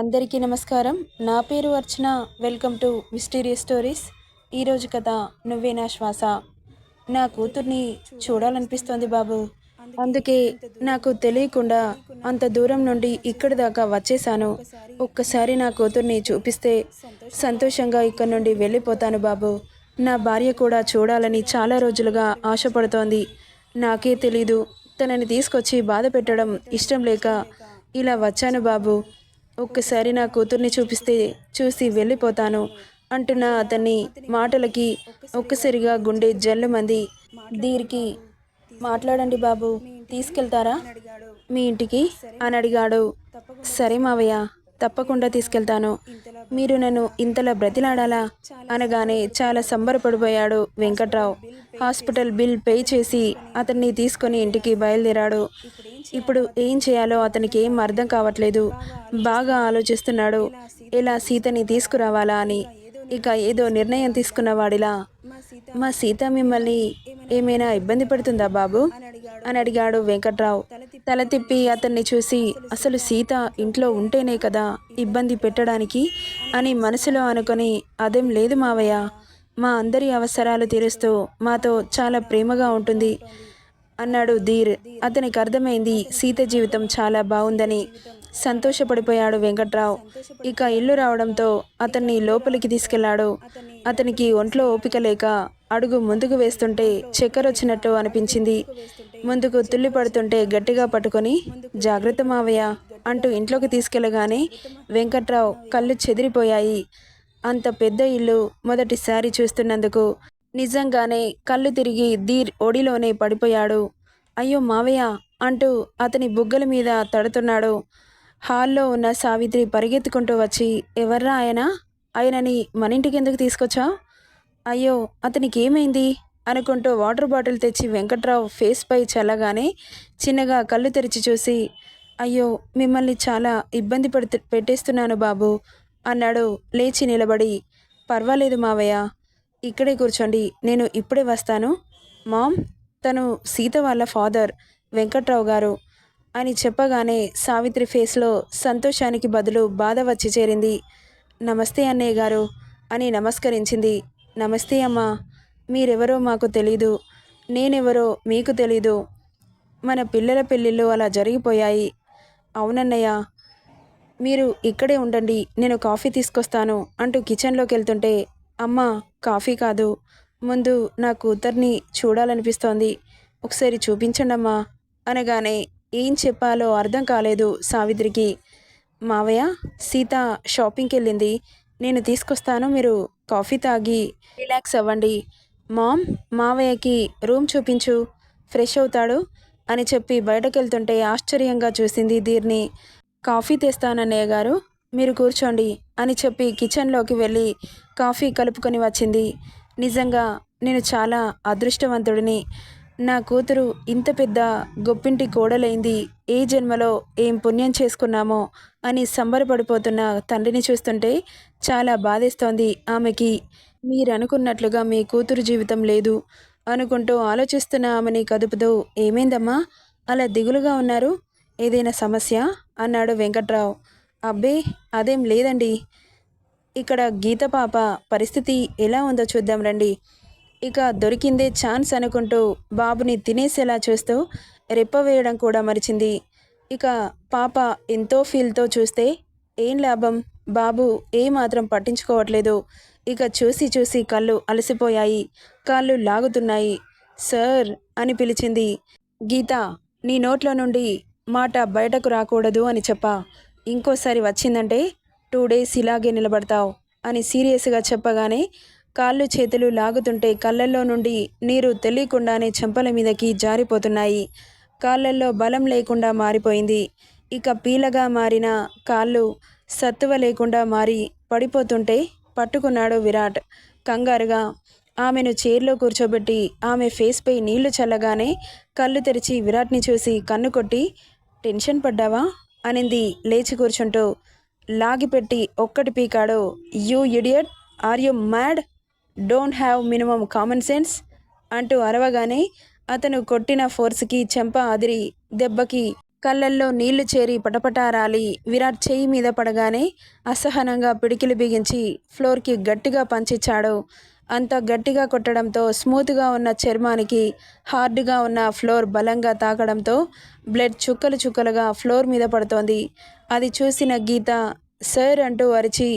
అందరికీ నమస్కారం. నా పేరు Archana. Welcome to mysterious stories. ఈరోజు కథ నువ్వే నా శ్వాస. నా కూతుర్ని చూడాలనిపిస్తోంది బాబు. అందుకే నాకు తెలియకుండా అంత దూరం నుండి ఇక్కడి దాకా వచ్చేసాను ఒక్కసారి నా కూతుర్ని చూపిస్తే సంతోషంగా ఇక్కడ నుండి వెళ్ళిపోతాను బాబు. నా భార్య కూడా చూడాలని చాలా రోజులుగా ఆశపడుతోంది. నాకే తెలీదు. తనని తీసుకొచ్చి బాధ పెట్టడం ఇష్టం లేక ఇలా వచ్చాను బాబు. ఒక్కసారి నా కూతుర్ని చూపిస్తే చూసి వెళ్ళిపోతాను అంటున్న అతన్ని మాటలకి ఒక్కసారిగా గుండె జల్లుమంది. దీనికి మాట్లాడండి బాబు తీసుకెళ్తారా? మీ ఇంటికి? అని అడిగాడు. సరే మావయ్య తప్పకుండా తీసుకెళ్తాను. మీరు నన్ను ఇంతలా బ్రతిలాడాలా? అనగానే చాలా సంబరపడిపోయాడు వెంకట్రావు. హాస్పిటల్ బిల్ పే చేసి అతన్ని తీసుకొని ఇంటికి బయలుదేరాడు. ఇప్పుడు ఏం చేయాలో అతనికి ఏం అర్థం కావట్లేదు. బాగా ఆలోచిస్తున్నాడు. ఎలా సీతని తీసుకురావాలా అని. ఇక ఏదో నిర్ణయం తీసుకున్నవాడిలా. మా సీత మిమ్మల్ని ఏమైనా ఇబ్బంది పెడుతుందా బాబు? అని అడిగాడు వెంకట్రావు. తల తిప్పి అతన్ని చూసి అసలు సీత ఇంట్లో ఉంటేనే కదా ఇబ్బంది పెట్టడానికి? అని మనసులో అనుకొని అదేం లేదు మావయ్య. మా అందరి అవసరాలు తీరుస్తూ మాతో చాలా ప్రేమగా ఉంటుంది. అన్నాడు ధీర్. అతనికి అర్థమైంది సీత జీవితం చాలా బాగుందని. సంతోషపడిపోయాడు వెంకట్రావు. ఇక ఇల్లు రావడంతో అతన్ని లోపలికి తీసుకెళ్ళాడు. అతనికి ఒంట్లో ఓపిక లేక అడుగు ముందుకు వేస్తుంటే చక్కెర వచ్చినట్టు అనిపించింది. ముందుకు తుల్లి పడుతుంటే గట్టిగా పట్టుకొని జాగ్రత్త మావయ్య అంటూ ఇంట్లోకి తీసుకెళ్ళగానే వెంకట్రావు కళ్ళు చెదిరిపోయాయి. అంత పెద్ద ఇల్లు మొదటిసారి చూస్తున్నందుకు నిజంగానే కళ్ళు తిరిగి ధీర్ ఒడిలోనే పడిపోయాడు. అయ్యో మావయ్య! అంటూ అతని బుగ్గల మీద తడుతున్నాడు. హాల్లో ఉన్న సావిత్రి పరిగెత్తుకుంటూ వచ్చి ఎవర్రా ఆయన? ఆయనని మన ఇంటికి ఎందుకు తీసుకొచ్చా? అయ్యో అతనికి ఏమైంది అనుకుంటూ వాటర్ బాటిల్ తెచ్చి వెంకట్రావు ఫేస్పై చల్లగానే చిన్నగా కళ్ళు తెరిచి చూసి అయ్యో మిమ్మల్ని చాలా ఇబ్బంది పెడుతు పెట్టేస్తున్నాను బాబు! అన్నాడు లేచి నిలబడి. పర్వాలేదు మావయ్య! ఇక్కడే కూర్చోండి నేను ఇప్పుడే వస్తాను. మామ్ తను సీత వాళ్ళ ఫాదర్ వెంకట్రావు గారు అని చెప్పగానే సావిత్రి ఫేస్లో సంతోషానికి బదులు బాధ వచ్చి చేరింది. నమస్తే అన్నయ్య గారు అని నమస్కరించింది. నమస్తే అమ్మా మీరెవరో మాకు తెలీదు నేనెవరో మీకు తెలీదు. మన పిల్లల పెళ్ళిళ్ళు అలా జరిగిపోయాయి. అవునన్నయ్య మీరు ఇక్కడే ఉండండి నేను కాఫీ తీసుకొస్తాను అంటూ కిచెన్లోకి వెళ్తుంటే అమ్మ కాఫీ కాదు. ముందు నా కూతుర్ని చూడాలనిపిస్తోంది. ఒకసారి చూపించండి అమ్మా అనగానే ఏం చెప్పాలో అర్థం కాలేదు సావిత్రికి. మావయ్య సీత షాపింగ్కి వెళ్ళింది నేను తీసుకొస్తాను మీరు కాఫీ తాగి రిలాక్స్ అవ్వండి. మామ్ మావయ్యకి రూమ్ చూపించు. ఫ్రెష్ అవుతాడు అని చెప్పి బయటకు వెళ్తుంటే ఆశ్చర్యంగా చూసింది దీర్ని కాఫీ తెస్తానన్నయ్య గారు మీరు కూర్చోండి అని చెప్పి కిచెన్లోకి వెళ్ళి కాఫీ కలుపుకొని వచ్చింది. నిజంగా నేను చాలా అదృష్టవంతుడిని. నా కూతురు ఇంత పెద్ద గొప్పింటి కోడలైంది. ఏ జన్మలో ఏం పుణ్యం చేసుకున్నామో అని సంబరపడిపోతున్న తండ్రిని చూస్తుంటే చాలా బాధేస్తోంది ఆమెకి. మీరు అనుకున్నట్లుగా మీ కూతురు జీవితం లేదు అనుకుంటూ ఆలోచిస్తున్న ఆమెని కదుపుతూ ఏమైందమ్మా? అలా దిగులుగా ఉన్నారు? ఏదైనా సమస్య? అన్నాడు వెంకట్రావు. అబ్బే అదేం లేదండి. ఇక్కడ గీత పాప పరిస్థితి ఎలా ఉందో చూద్దాం రండి. ఇక దొరికిందే ఛాన్స్ అనుకుంటూ బాబుని తినేసేలా చూస్తూ రెప్ప వేయడం కూడా మరిచింది. ఇక పాప ఎంతో ఫీల్తో చూస్తే ఏం లాభం? బాబు ఏమాత్రం పట్టించుకోవట్లేదు. ఇక చూసి చూసి కళ్ళు అలసిపోయాయి. కాళ్ళు లాగుతున్నాయి. సార్ అని పిలిచింది. గీత నీ నోట్లో నుండి మాట బయటకు రాకూడదు అని చెప్పా. ఇంకోసారి వచ్చిందంటే టూ డేస్ ఇలాగే నిలబడతావు అని సీరియస్గా చెప్పగానే కాళ్ళు చేతులు లాగుతుంటే కళ్ళల్లో నుండి నీరు తెలియకుండానే చెంపల మీదకి జారిపోతున్నాయి. కాళ్ళల్లో బలం లేకుండా మారిపోయింది. ఇక పీలగా మారిన కాళ్ళు సత్తువ లేకుండా మారి పడిపోతుంటే పట్టుకున్నాడు విరాట్. కంగారుగా ఆమెను చైర్లో కూర్చోబెట్టి ఆమె ఫేస్పై నీళ్ళు చల్లగానే కళ్ళు తెరిచి విరాట్ని చూసి కన్ను కొట్టి టెన్షన్ పడ్డావా? అనింది లేచి కూర్చుంటూ. లాగిపెట్టి ఒక్కటి పీకాడు. You idiot are you mad? Don't have minimum common sense? అంటూ అరవగానే అతను కొట్టిన ఫోర్స్కి చెంప అదిరి దెబ్బకి కళ్ళల్లో నీళ్ళు చేరి పటపటారాలి. విరాట్ చేయి మీద పడగానే అసహనంగా పిడికిలు బిగించి ఫ్లోర్కి గట్టిగా పంచిచ్చాడు. అంత గట్టిగా కొట్టడంతో స్మూత్గా ఉన్న చర్మానికి హార్డ్గా ఉన్న ఫ్లోర్ బలంగా తాకడంతో బ్లడ్ చుక్కలు చుక్కలుగా ఫ్లోర్ మీద పడుతోంది. అది చూసిన గీత సార్ అంటూ అరిచి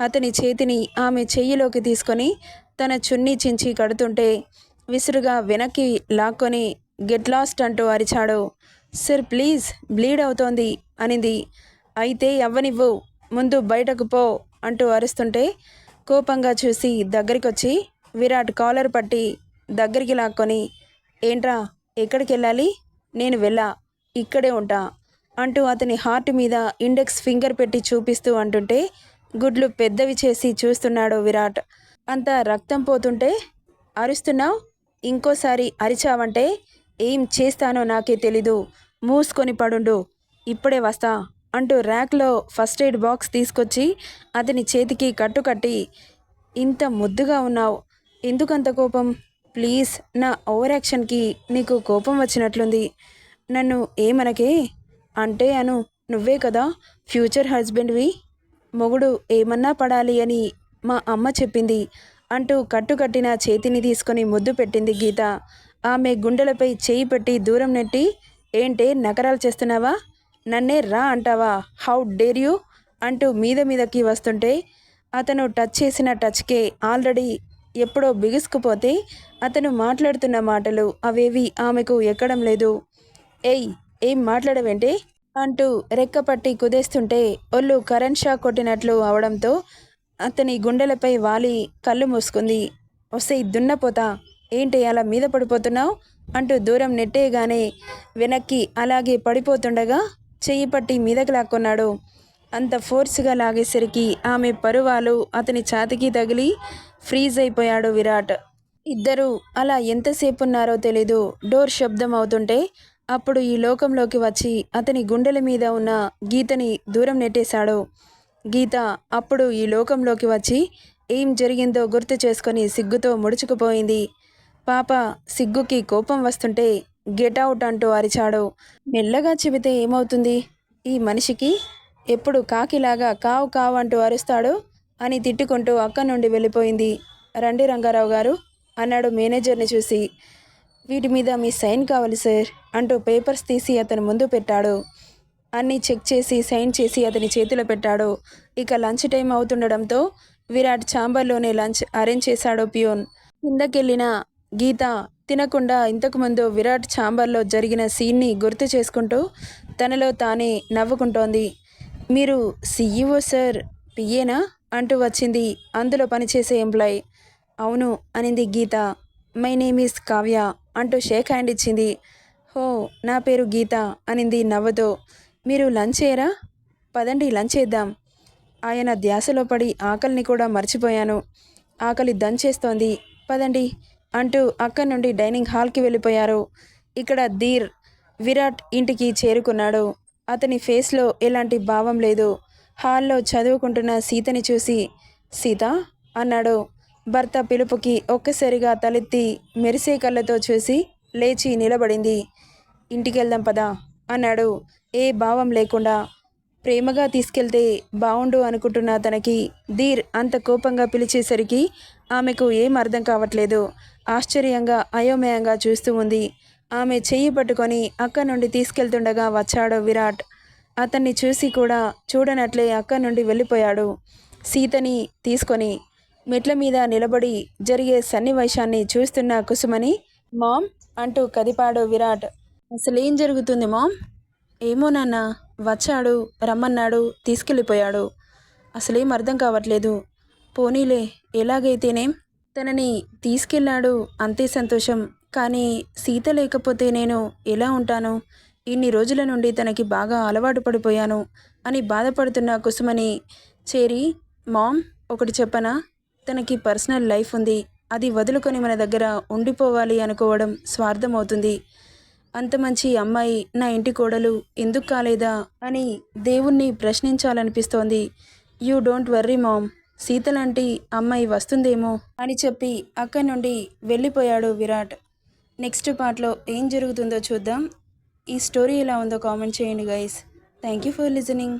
అతని చేతిని ఆమె చెయ్యిలోకి తీసుకొని తన చున్నీ చించి కడుతుంటే విసురుగా వెనక్కి లాక్కొని గెట్ లాస్ట్ అంటూ అరిచాడు. సార్ ప్లీజ్ బ్లీడ్ అవుతోంది అనింది. అయితే అవ్వనివ్వు ముందు బయటకు పో అంటూ అరుస్తుంటే కోపంగా చూసి దగ్గరికొచ్చి విరాట్ కాలర్ పట్టి దగ్గరికి లాక్కొని ఏంట్రా ఎక్కడికి వెళ్ళాలి నేను వెళ్ళా ఇక్కడే ఉంటా అంటూ అతని హార్ట్ మీద ఇండెక్స్ ఫింగర్ పెట్టి చూపిస్తూ అంటుంటే గుడ్లు పెద్దవి చేసి చూస్తున్నాడు విరాట్. అంతా రక్తం పోతుంటే అరుస్తున్నావు? ఇంకోసారి అరిచావంటే ఏం చేస్తానో నాకే తెలీదు మూసుకొని పడుండు ఇప్పుడే వస్తా అంటూ ర్యాక్లో ఫస్ట్ ఎయిడ్ బాక్స్ తీసుకొచ్చి అతని చేతికి కట్టుకట్టి ఇంత ముద్దుగా ఉన్నావు ఎందుకంత కోపం? ప్లీజ్ నా ఓవర్ యాక్షన్కి నీకు కోపం వచ్చినట్లుంది. నన్ను ఏమనకే? అంటే అను నువ్వే కదా ఫ్యూచర్ హస్బెండ్వి? మొగుడు ఏమన్నా పడాలి అని మా అమ్మ చెప్పింది అంటూ కట్టుకట్టిన చేతిని తీసుకొని ముద్దు పెట్టింది గీత. ఆమె గుండెలపై చేయి పెట్టి దూరం నెట్టి ఏంటే నకరాలు చేస్తున్నావా? నన్నే రా అంటావా? How dare you? అంటూ మీద మీదకి వస్తుంటే అతను టచ్ చేసిన టచ్కే ఆల్రెడీ ఎప్పుడో బిగుసుకుపోతే అతను మాట్లాడుతున్న మాటలు అవేవి ఆమెకు ఎక్కడం లేదు. ఏయ్ ఏం మాట్లాడవేంటే? అంటూ రెక్కపట్టి కుదేస్తుంటే ఒళ్ళు కరెంట్ షాక్ కొట్టినట్లు అవడంతో అతని గుండెలపై వాలి కళ్ళు మూసుకుంది. వస్తే దున్నపోతా ఏంటి అలా మీద పడిపోతున్నావు? అంటూ దూరం నెట్టేయగానే వెనక్కి అలాగే పడిపోతుండగా చెయ్యి పట్టి మీదకి లాక్కున్నాడు. అంత ఫోర్స్గా లాగేసరికి ఆమె పరువాలు అతని ఛాతికి తగిలి ఫ్రీజ్ అయిపోయాడు విరాట్. ఇద్దరు అలా ఎంతసేపు ఉన్నారో తెలీదు. డోర్ శబ్దం అవుతుంటే అప్పుడు ఈ లోకంలోకి వచ్చి అతని గుండెల మీద ఉన్న గీతని దూరం నెట్టేశాడు. గీత అప్పుడు ఈ లోకంలోకి వచ్చి ఏం జరిగిందో గుర్తు చేసుకొని సిగ్గుతో ముడుచుకుపోయింది. పాప సిగ్గుకి కోపం వస్తుంటే గెట్ అవుట్ అంటూ అరిచాడు. మెల్లగా చెబితే ఏమవుతుంది? ఈ మనిషికి ఎప్పుడు కాకిలాగా కావు కావు అంటూ అరుస్తాడు అని తిట్టుకుంటూ అక్క నుండి వెళ్ళిపోయింది. రండి రంగారావు గారు అన్నాడు మేనేజర్ని చూసి. వీటి మీద మీ సైన్ కావాలి సార్ అంటూ పేపర్స్ తీసి అతని ముందు పెట్టాడు. అన్నీ చెక్ చేసి సైన్ చేసి అతని చేతిలో పెట్టాడు. ఇక లంచ్ టైం అవుతుండడంతో విరాట్ ఛాంబర్లోనే లంచ్ అరేంజ్ చేశాడు పియోన్. కిందకెళ్ళిన గీత తినకుండా ఇంతకుముందు విరాట్ ఛాంబర్లో జరిగిన సీన్ని గుర్తు చేసుకుంటూ తనలో తానే నవ్వుకుంటోంది. మీరు సీఈఓ సార్ పిఏనా? అంటూ వచ్చింది అందులో పనిచేసే ఎంప్లాయ్. అవును అనింది Geetha. My name is Kavya అంటూ షేక్ హ్యాండ్ ఇచ్చింది. హో నా పేరు గీత అనింది నవ్వుతో. మీరు లంచ్ చేయరా? పదండి లంచ్ చేద్దాం. ఆయన ధ్యాసలో పడి ఆకలిని కూడా మర్చిపోయాను. ఆకలి దంచేస్తోంది. పదండి. అంటూ అక్కడి నుండి డైనింగ్ హాల్కి వెళ్ళిపోయారు. ఇక్కడ ధీర్ విరాట్ ఇంటికి చేరుకున్నాడు. అతని ఫేస్లో ఎలాంటి భావం లేదు. హాల్లో చదువుకుంటున్న సీతని చూసి సీత అన్నాడు. భర్త పిలుపుకి ఒక్కసారిగా తలెత్తి మెరిసే కళ్ళతో చూసి లేచి నిలబడింది. ఇంటికెళ్దాం పదా అన్నాడు. ఏ భావం లేకుండా ప్రేమగా తీసుకెళ్తే బావుండు అనుకుంటున్న తనకి ధీర్ అంత కోపంగా పిలిచేసరికి ఆమెకు ఏం అర్థం కావట్లేదు. ఆశ్చర్యంగా అయోమయంగా చూస్తూ ఉంది. ఆమె చెయ్యి పట్టుకొని అక్కడి నుండి తీసుకెళ్తుండగా వచ్చాడు విరాట్. అతన్ని చూసి కూడా చూడనట్లే అక్కడి నుండి వెళ్ళిపోయాడు. సీతని తీసుకొని మెట్ల మీద నిలబడి జరిగే సన్నివేశాన్ని చూస్తున్న కుసుమని మామ్ అంటూ కదిపాడు విరాట్. అసలేం జరుగుతుంది మామ్? ఏమో నాన్న వచ్చాడు రమ్మన్నాడు తీసుకెళ్ళిపోయాడు. అసలేం అర్థం కావట్లేదు. పోనీలే ఎలాగైతేనేం? తనని తీసుకెళ్ళాడు అంతే సంతోషం. కానీ సీత లేకపోతే నేను ఎలా ఉంటాను? ఇన్ని రోజుల నుండి తనకి బాగా అలవాటు పడిపోయాను అని బాధపడుతున్న కుసుమని చేరి మామ్ ఒకటి చెప్పనా? తనకి పర్సనల్ లైఫ్ ఉంది. అది వదులుకొని మన దగ్గర ఉండిపోవాలి అనుకోవడం స్వార్థం అవుతుంది అంత మంచి అమ్మాయి నా ఇంటి కోడలు ఎందుకు కాలేదా అని దేవుణ్ణి ప్రశ్నించాలనిపిస్తోంది. You don't worry mom. Seetha లాంటి అమ్మాయి వస్తుందేమో అని చెప్పి అక్కడి నుండి వెళ్ళిపోయాడు విరాట్. నెక్స్ట్ పార్ట్లో ఏం జరుగుతుందో చూద్దాం. ఈ స్టోరీ ఎలా ఉందో కామెంట్ చేయండి guys. Thank you for listening.